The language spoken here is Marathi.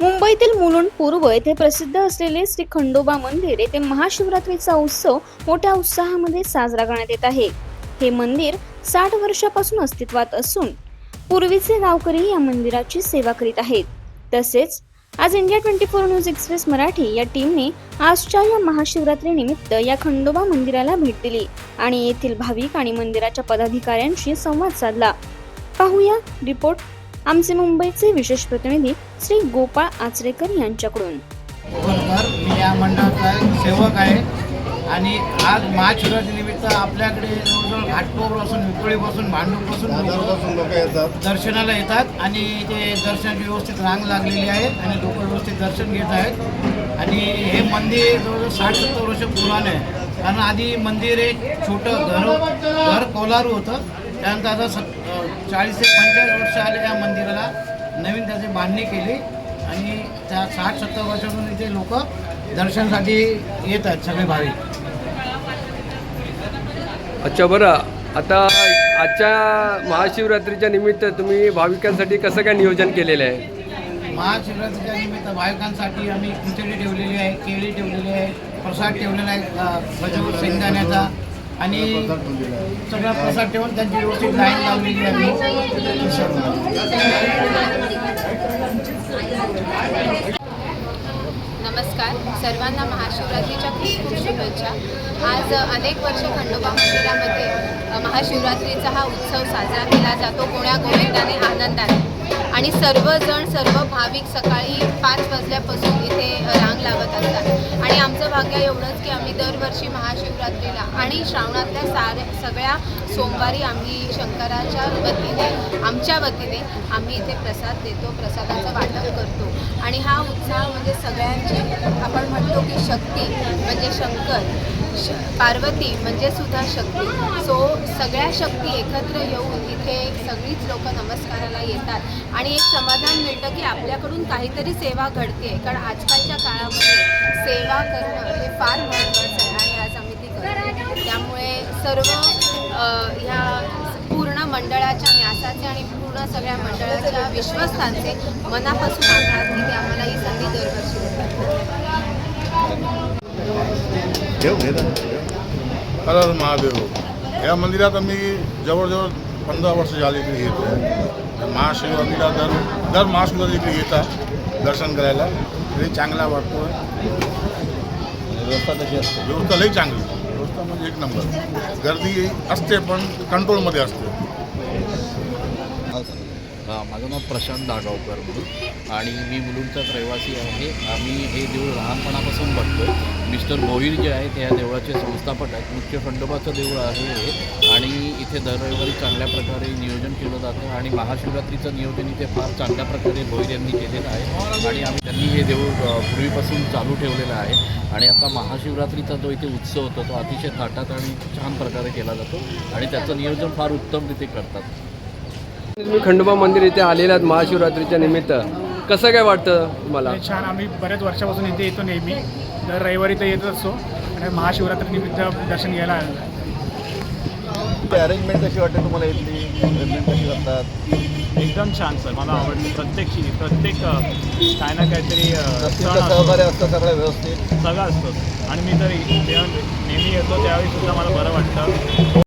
मुंबईतील मुलुंड पूर्व येथे प्रसिद्ध असलेले श्री खंडोबा मंदिर येथे महाशिवरात्रीचा उत्सव मोठ्या उत्साहामध्ये साजरा करण्यात येत आहे. हे मंदिर साठ वर्षापासून अस्तित्वात असून पूर्वीचे गावकरी या मंदिराची सेवा करीत आहेत. तसेच आज India twenty four news express Marathi या टीमने आजच्या या महाशिवरात्री निमित्त या खंडोबा मंदिराला भेट दिली आणि येथील भाविक आणि मंदिराच्या पदाधिकाऱ्यांशी संवाद साधला. पाहूया रिपोर्ट आमचे मुंबईचे विशेष प्रतिनिधी श्री गोपाळ आचरेकर यांच्याकडून. मी या मंडळाचा सेवक आहे आणि आज महाशिवरात्रीनिमित्त आपल्याकडे जवळजवळ घाटकोपरपासून विक्रोळीपासून लोकं बाजारपासून लोक येतात. दर्शनाला येतात आणि ते दर्शनाची व्यवस्थित रांग लागलेली आहे आणि लोक व्यवस्थित दर्शन घेत आहेत. आणि हे मंदिर जवळजवळ साठ सत्तर वर्ष पुराणे आहे. कारण आधी मंदिर एक छोटं घर घर कोलारू होतं. त्यानंतर आता सत् चाळीस ते पंचेचाळीस वर्ष आले या मंदिराला. नवीन त्याची बांधणी केली आणि त्या साठ सत्तर वर्षापासून इथे लोक दर्शनासाठी येतात सगळे भाविक. अच्छा बरं. आता आजच्या महाशिवरात्रीच्या निमित्त तुम्ही भाविकांसाठी कसं काय नियोजन केलेलं आहे? महाशिवरात्रीच्या निमित्त भाविकांसाठी आम्ही खिचडी ठेवलेली आहे केळी ठेवलेली आहे प्रसाद ठेवलेला आहे गजर शेंगदाण्याचा. आणि सगळा प्रसाद ठेवून त्यांची व्यवस्थित लाईन लावलेली आहे. नमस्कार. सर्वांना महाशिवरात्रीच्या खूप खूप शुभेच्छा. आज अनेक वर्ष खंडोबा मंदिरामध्ये महाशिवरात्रीचा हा उत्सव साजरा केला जातो. कोण्या गोविंदाने आनंदाने आणि सर्वजण सर्व भाविक सकाळी पाच वाजल्यापासून इथे रांग लावत असतात. आणि आमचं भाग्य एवढंच की आम्ही दरवर्षी महाशिवरात्रीला आणि श्रावणातल्या साऱ्या सगळ्या सोमवारी आम्ही शंकराच्या वतीने आमच्या वतीने आम्ही इथे प्रसाद देतो प्रसादाचं वाटप करतो. आणि हा उत्साह म्हणजे सगळ्यांची आपण म्हणतो की शक्ती म्हणजे शंकर. पार्वती म्हणजे सुद्धा शक्ती. सो सगळ्या शक्ती एकत्र येऊन इथे सगळीच लोक नमस्काराला येतात. आणि एक समाधान मिळतं की आपल्याकडून काहीतरी सेवा घडते कारण आजकालच्या काळामध्ये सेवा करणं हे फार महत्त्वाचं आहे आणि आज आम्ही ती करतो त्यामुळे सर्व ह्या पूर्ण मंडळाच्या न्यासाचे आणि पूर्ण सगळ्या मंडळाच्या विश्वस्तांचे मनापासून आभार. की ते आम्हाला ही संधी दरवर्षी हर हर महादेव या मंदिरात आम्ही जवळजवळ पंधरा वर्ष झाली इकडे येतो आहे. महाशिवरात्रीला दर दर महाशिवरात्री इकडे येतात दर्शन करायला. तरी चांगला वाटतो व्यवस्था कशी असते. व्यवस्था लई चांगली. व्यवस्था म्हणजे एक नंबर. गर्दी असते पण कंट्रोलमध्ये असते. माझं नाव प्रशांत दागावकर म्हणून. आणि मी मुलुंडचाच रहिवासी आहे. आम्ही हे देऊळ लहानपणापासून बघतो. मिस्टर भोईर जे आहेत ह्या देवळाचे संस्थापक आहेत. मुख्य खंडोबाचं देऊळ आहे हे. आणि इथे दर रविवारी चांगल्या प्रकारे नियोजन केलं जातं. आणि महाशिवरात्रीचं नियोजन इथे फार चांगल्या प्रकारे भोईर यांनी केलेलं आहे. आणि आम्ही त्यांनी हे देऊळ पूर्वीपासून चालू ठेवलेलं आहे. आणि आता महाशिवरात्रीचा जो इथे उत्सव होतो तो अतिशय थाटात आणि छान प्रकारे केला जातो. आणि त्याचं नियोजन फार उत्तमरीते करतात. तुम्ही खंडोबा मंदिर इथे आलेला आहात महाशिवरात्रीच्या निमित्त. कसं काय वाटतं तुम्हाला? छान. आम्ही बऱ्याच वर्षापासून इथे येतो नेहमी. दर रविवारी तर येतच असतो. आणि महाशिवरात्री निमित्त दर्शन घ्यायला आलेलो आहे. अरेंजमेंट कशी वाटते तुम्हाला इथली? अरेंजमेंट कशी करतात? एकदम छान सर. मला आवडली. प्रत्येक प्रत्येक काय ना काहीतरी सहकार्य असतं सगळं व्यवस्थित? सगळं असतं. आणि मी तर नेहमी येतो त्यावेळी सुद्धा मला बरं वाटतं.